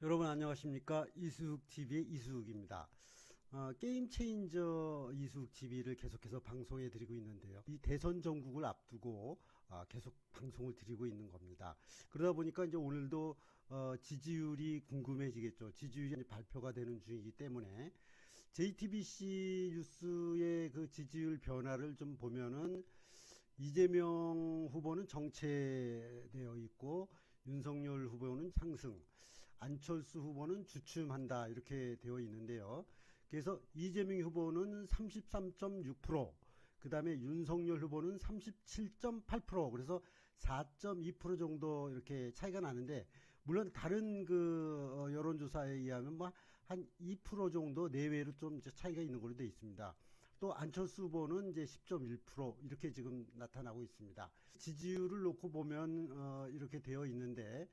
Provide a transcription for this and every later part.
여러분 안녕하십니까? 이수욱TV의 이수욱입니다. 어, 게임 체인저 이수욱 TV를 계속해서 방송해 드리고 있는데요. 이 대선 전국을 앞두고 어, 계속 방송을 드리고 있는 겁니다. 그러다 보니까 이제 오늘도 어, 지지율이 궁금해지겠죠. 지지율이 발표가 되는 중이기 때문에 JTBC 뉴스의 그 지지율 변화를 좀 보면은 이재명 후보는 정체되어 있고 윤석열 후보는 상승, 안철수 후보는 주춤한다 이렇게 되어 있는데요. 그래서 이재명 후보는 33.6%, 그 다음에 윤석열 후보는 37.8%, 그래서 4.2% 정도 이렇게 차이가 나는데, 물론 다른 그 어, 여론조사에 의하면 뭐 한 2% 정도 내외로 좀 차이가 있는 걸로 되어 있습니다. 또 안철수 후보는 이제 10.1% 이렇게 지금 나타나고 있습니다. 지지율을 놓고 보면 어 이렇게 되어 있는데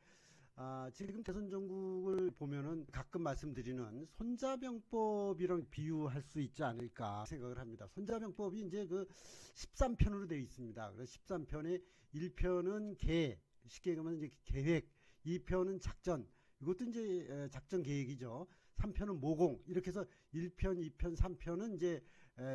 아, 지금 대선 전국을 보면은 가끔 말씀드리는 손자병법이랑 비유할 수 있지 않을까 생각을 합니다. 손자병법이 이제 그 13편으로 되어 있습니다. 그래서 13편에 1편은 계, 쉽게 얘기하면 이제 계획, 2편은 작전, 이것도 이제 작전 계획이죠. 3편은 모공. 이렇게 해서 1편, 2편, 3편은 이제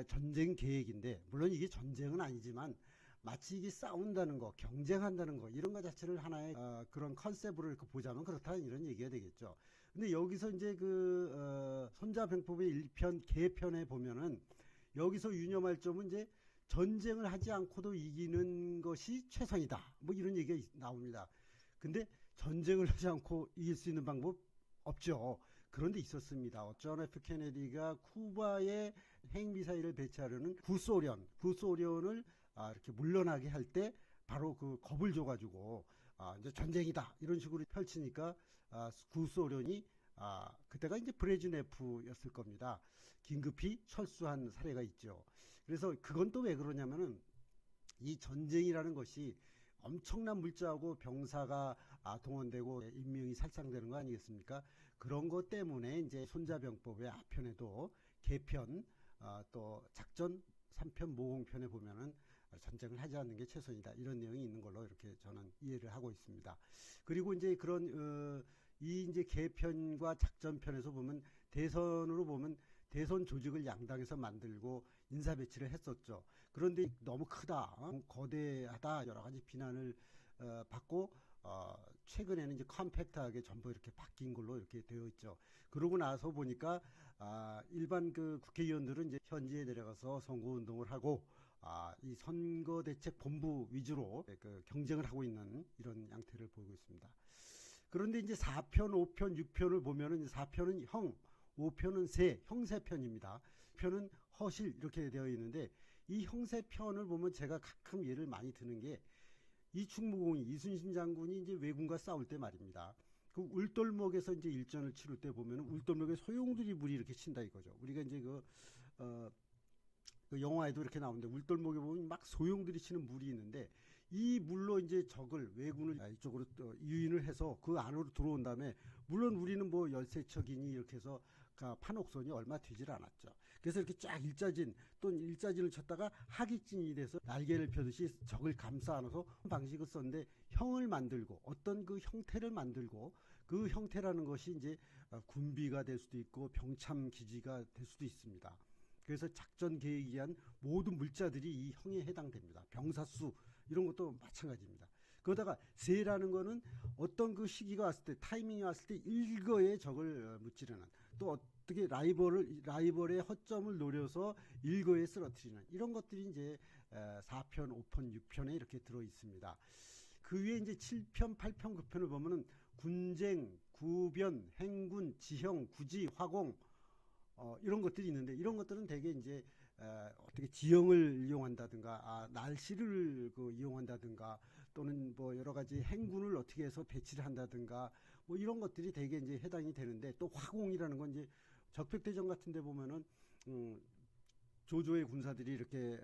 전쟁 계획인데, 물론 이게 전쟁은 아니지만, 마치 이게 싸운다는 거, 경쟁한다는 거, 이런 것 자체를 하나의 어, 그런 컨셉으로 이렇게 보자면 그렇다는 이런 얘기가 되겠죠. 근데 여기서 이제 그, 어, 손자병법의 1편, 개편에 보면은, 여기서 유념할 점은 이제 전쟁을 하지 않고도 이기는 것이 최선이다. 뭐 이런 얘기가 나옵니다. 근데 전쟁을 하지 않고 이길 수 있는 방법 없죠. 그런데 있었습니다. 존 F 케네디가 쿠바에 핵미사일을 배치하려는 구소련, 구소련을 아, 이렇게 물러나게 할 때 바로 그 겁을 줘가지고 아, 이제 전쟁이다 이런 식으로 펼치니까 아, 구소련이 아, 그때가 이제 브레즈네프였을 겁니다. 긴급히 철수한 사례가 있죠. 그래서 그건 또 왜 그러냐면은 이 전쟁이라는 것이 엄청난 물자하고 병사가 아, 동원되고 인명이 살상되는 거 아니겠습니까? 그런 것 때문에 이제 손자병법의 앞편에도 개편 어, 또 작전 3편 모공편에 보면은 전쟁을 하지 않는 게 최선이다 이런 내용이 있는 걸로 이렇게 저는 이해를 하고 있습니다. 그리고 이제 그런 어, 이 이제 개편과 작전편에서 보면 대선으로 보면 대선 조직을 양당에서 만들고 인사 배치를 했었죠. 그런데 너무 크다, 어? 거대하다 여러 가지 비난을 어, 받고 어, 최근에는 이제 컴팩트하게 전부 이렇게 바뀐 걸로 이렇게 되어 있죠. 그러고 나서 보니까 아, 일반 그 국회의원들은 이제 현지에 내려가서 선거 운동을 하고 아, 이 선거 대책 본부 위주로 그 경쟁을 하고 있는 이런 양태를 보이고 있습니다. 그런데 이제 4편, 5편, 6편을 보면은 4편은 형, 5편은 세, 형세편입니다. 편은 허실 이렇게 되어 있는데 이 형세편을 보면 제가 가끔 예를 많이 드는 게 이충무공이 이순신 장군이 이제 왜군과 싸울 때 말입니다. 그 울돌목에서 이제 일전을 치를 때 보면 울돌목에 소용돌이 물이 이렇게 친다 이거죠. 우리가 이제 그, 어, 그 영화에도 이렇게 나오는데 울돌목에 보면 막 소용들이 치는 물이 있는데 이 물로 이제 적을 왜군을 이쪽으로 또 유인을 해서 그 안으로 들어온 다음에 물론 우리는 뭐 열세척이니 이렇게 해서 판옥선이 얼마 되질 않았죠. 그래서 이렇게 쫙 일자진 또는 일자진을 쳤다가 하기진이 돼서 날개를 펴듯이 적을 감싸 안아서 방식을 썼는데 형을 만들고 어떤 그 형태를 만들고 그 형태라는 것이 이제 군비가 될 수도 있고 병참 기지가 될 수도 있습니다. 그래서 작전 계획에 의한 모든 물자들이 이 형에 해당됩니다. 병사수 이런 것도 마찬가지입니다. 그러다가 세라는 거는 어떤 그 시기가 왔을 때 타이밍이 왔을 때 일거에 적을 무찌르는 또 어떻게 라이벌을 라이벌의 허점을 노려서 일거에 쓰러뜨리는 이런 것들이 이제 4편, 5편, 6편에 이렇게 들어 있습니다. 그 위에 이제 7편, 8편, 9편을 보면은 군쟁, 구변, 행군, 지형, 구지, 화공 어, 이런 것들이 있는데 이런 것들은 대개 이제 에, 어떻게 지형을 이용한다든가 아, 날씨를 그 이용한다든가 또는 뭐 여러 가지 행군을 어떻게 해서 배치를 한다든가 뭐 이런 것들이 대개 이제 해당이 되는데 또 화공이라는 건 이제 적백대전 같은 데 보면은 음, 조조의 군사들이 이렇게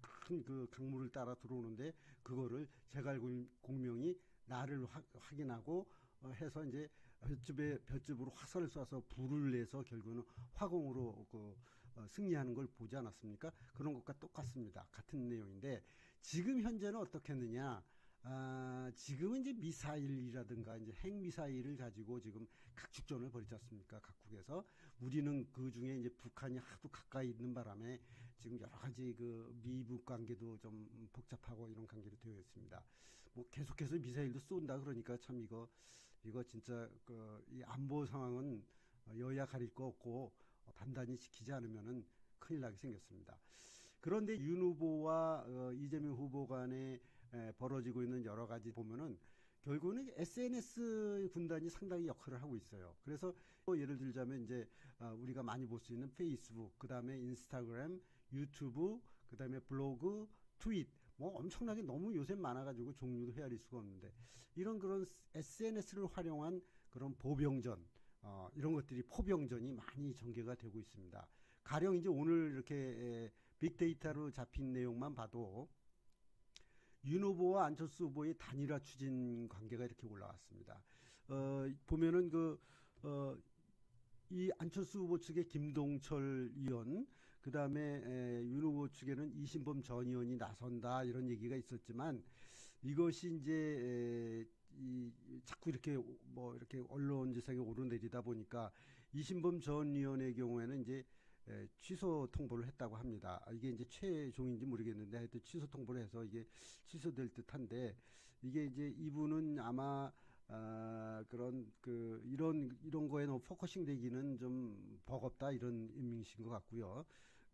큰그 강물을 따라 들어오는데 그거를 제갈 공명이 나를 화, 확인하고 어, 해서 이제 볏집에 볏집으로 화살을 쏴서 불을 내서 결국은 화공으로 그 어, 승리하는 걸 보지 않았습니까? 그런 것과 똑같습니다. 같은 내용인데 지금 현재는 어떻게 했느냐? 아, 지금은 이제 미사일이라든가 이제 핵 미사일을 가지고 지금 각축전을 벌이지 않습니까? 각국에서 우리는 그 중에 이제 북한이 하도 가까이 있는 바람에 지금 여러 가지 그 미북 관계도 좀 복잡하고 이런 관계로 되어 있습니다. 뭐 계속해서 미사일도 쏜다 그러니까 참 이거 이거 진짜 그 이 안보 상황은 여야 가릴 거 없고 단단히 지키지 않으면은 큰일 나게 생겼습니다. 그런데 윤 후보와 어, 이재명 후보 간에 에, 벌어지고 있는 여러 가지 보면은 결국은 SNS 군단이 상당히 역할을 하고 있어요. 그래서 또 예를 들자면 이제 어, 우리가 많이 볼 수 있는 페이스북, 그 다음에 인스타그램, 유튜브, 그 다음에 블로그, 트윗, 뭐 엄청나게 너무 요새 많아가지고 종류도 헤아릴 수가 없는데 이런 그런 SNS를 활용한 그런 보병전, 어, 이런 것들이 포병전이 많이 전개가 되고 있습니다. 가령 이제 오늘 이렇게 에, 빅데이터로 잡힌 내용만 봐도 윤 후보와 안철수 후보의 단일화 추진 관계가 이렇게 올라왔습니다. 어, 보면은 그, 어, 이 안철수 후보 측의 김동철 의원, 그 다음에 윤 후보 측에는 이신범 전 의원이 나선다 이런 얘기가 있었지만 이것이 이제 에, 이, 자꾸 이렇게 뭐 이렇게 언론 지상에 오르내리다 보니까 이신범 전 의원의 경우에는 이제 에, 취소 통보를 했다고 합니다. 이게 이제 최종인지 모르겠는데 하여튼 취소 통보를 해서 이게 취소될 듯한데 이게 이제 이분은 아마 아, 그런 그 이런 이런 거에 너무 포커싱 되기는 좀 버겁다 이런 인식인 것 같고요.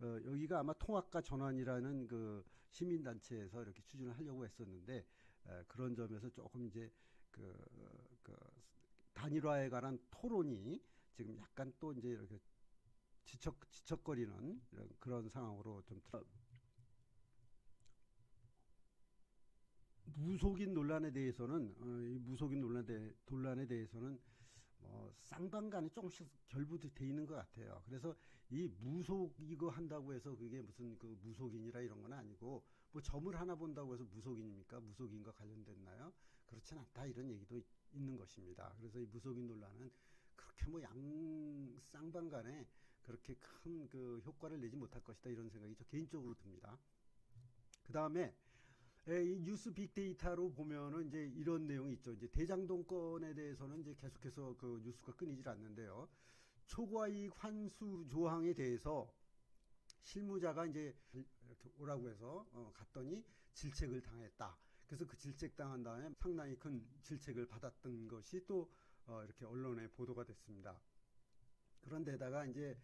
어, 여기가 아마 통합과 전환이라는 그 시민단체에서 이렇게 추진을 하려고 했었는데 에, 그런 점에서 조금 이제 그, 그 단일화에 관한 토론이 지금 약간 또 이제 이렇게 지척 지척거리는 그런 상황으로 좀 들어. 무속인 논란에 대해서는 어, 이 무속인 논란에, 논란에 대해서는 뭐 쌍방간에 조금씩 결부돼 있는 것 같아요. 그래서 이 무속 이거 한다고 해서 그게 무슨 그 무속인이라 이런 건 아니고 뭐 점을 하나 본다고 해서 무속인입니까? 무속인과 관련됐나요? 그렇진 않다 이런 얘기도 있는 것입니다. 그래서 이 무속인 논란은 그렇게 뭐 양 쌍방간에 그렇게 큰 그 효과를 내지 못할 것이다 이런 생각이 저 개인적으로 듭니다. 그 다음에 이 뉴스 빅데이터로 보면은 이제 이런 내용이 있죠. 이제 대장동 건에 대해서는 이제 계속해서 그 뉴스가 끊이질 않는데요. 초과이익 환수 조항에 대해서 실무자가 이제 이렇게 오라고 해서 어, 갔더니 질책을 당했다. 그래서 그 질책 당한 다음에 상당히 큰 질책을 받았던 것이 또 어, 이렇게 언론에 보도가 됐습니다. 그런데다가 이제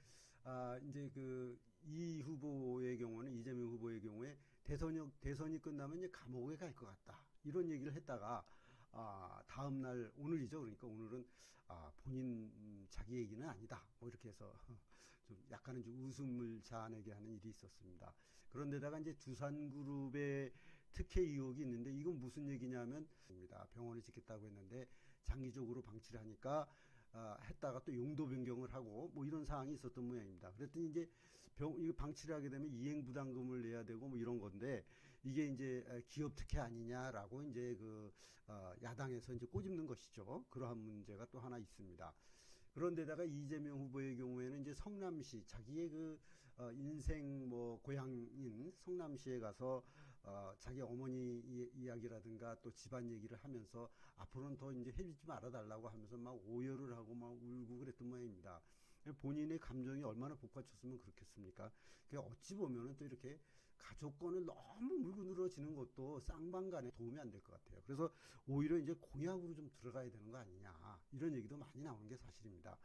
아 이제 그 이 후보의 경우는 이재명 후보의 경우에 대선이 대선이 끝나면 이제 감옥에 갈 것 같다. 이런 얘기를 했다가 아 다음 날 오늘이죠. 그러니까 오늘은 아 본인 음, 자기 얘기는 아니다. 뭐 이렇게 해서 좀 약간은 좀 웃음을 자아내게 하는 일이 있었습니다. 그런데다가 이제 두산그룹의 특혜 의혹이 있는데 이건 무슨 얘기냐면 병원을 짓겠다고 했는데 장기적으로 방치를 하니까 어, 했다가 또 용도 변경을 하고 뭐 이런 상황이 있었던 모양입니다. 그랬더니 이제 병, 이거 방치를 하게 되면 이행 부담금을 내야 되고 뭐 이런 건데 이게 이제 기업 특혜 아니냐라고 이제 그 어, 야당에서 이제 꼬집는 것이죠. 그러한 문제가 또 하나 있습니다. 그런데다가 이재명 후보의 경우에는 이제 성남시 자기의 그 어, 인생 뭐 고향인 성남시에 가서 어, 자기 어머니 이, 야기라든가또 집안 얘기를 하면서 앞으로는 더 이제 해주지 말아달라고 하면서 막 오열을 하고 막 울고 그랬던 모양입니다. 본인의 감정이 얼마나 복받쳤으면 그렇겠습니까? 그 어찌 보면은 또 이렇게 가족권을 너무 물고 늘어지는 것도 쌍방 간에 도움이 안 될 것 같아요. 그래서 오히려 이제 공약으로 좀 들어가야 되는 거 아니냐 이런 얘기도 많이 나오는 게 사실입니다.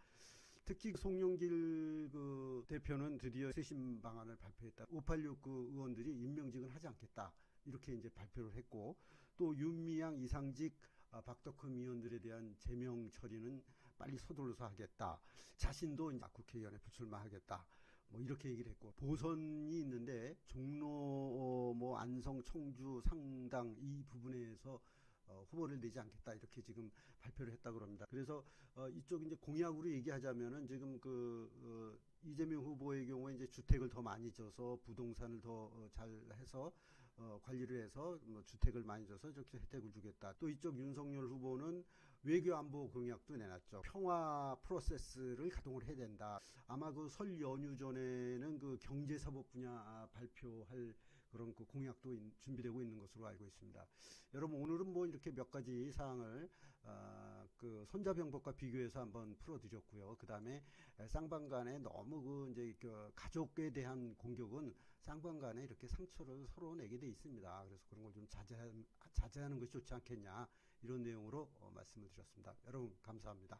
특히 송영길 그 대표는 드디어 쇄신 방안을 발표했다. 586 그 의원들이 임명직은 하지 않겠다. 이렇게 이제 발표를 했고 또 윤미향 이상직 아, 박덕흠 의원들에 대한 제명 처리는 빨리 서둘러서 하겠다. 자신도 이제 국회의원에 불출마하겠다. 뭐 이렇게 얘기를 했고 보선이 있는데 종로 어, 뭐 안성 청주 상당 이 부분에서 어, 후보를 내지 않겠다 이렇게 지금 발표를 했다 그럽니다. 그래서 어, 이쪽 이제 공약으로 얘기하자면은 지금 그 어, 이재명 후보의 경우에 이제 주택을 더 많이 줘서 부동산을 더잘 어, 해서 어, 관리를 해서 뭐 주택을 많이 줘서 이렇게 혜택을 주겠다. 또 이쪽 윤석열 후보는 외교 안보 공약도 내놨죠. 평화 프로세스를 가동을 해야 된다. 아마 그 설 연휴 전에는 그 경제 사법 분야 발표할 그런 그 공약도 인- 준비되고 있는 것으로 알고 있습니다. 여러분 오늘은 뭐 이렇게 몇 가지 사항을 아, 그 손자병법과 비교해서 한번 풀어드렸고요. 그 다음에 쌍방간에 너무 그 이제 그 가족에 대한 공격은 쌍방간에 이렇게 상처를 서로 내게 돼 있습니다. 그래서 그런 걸 좀 자제하는, 자제하는 것이 좋지 않겠냐 이런 내용으로 어, 말씀을 드렸습니다. 여러분 감사합니다.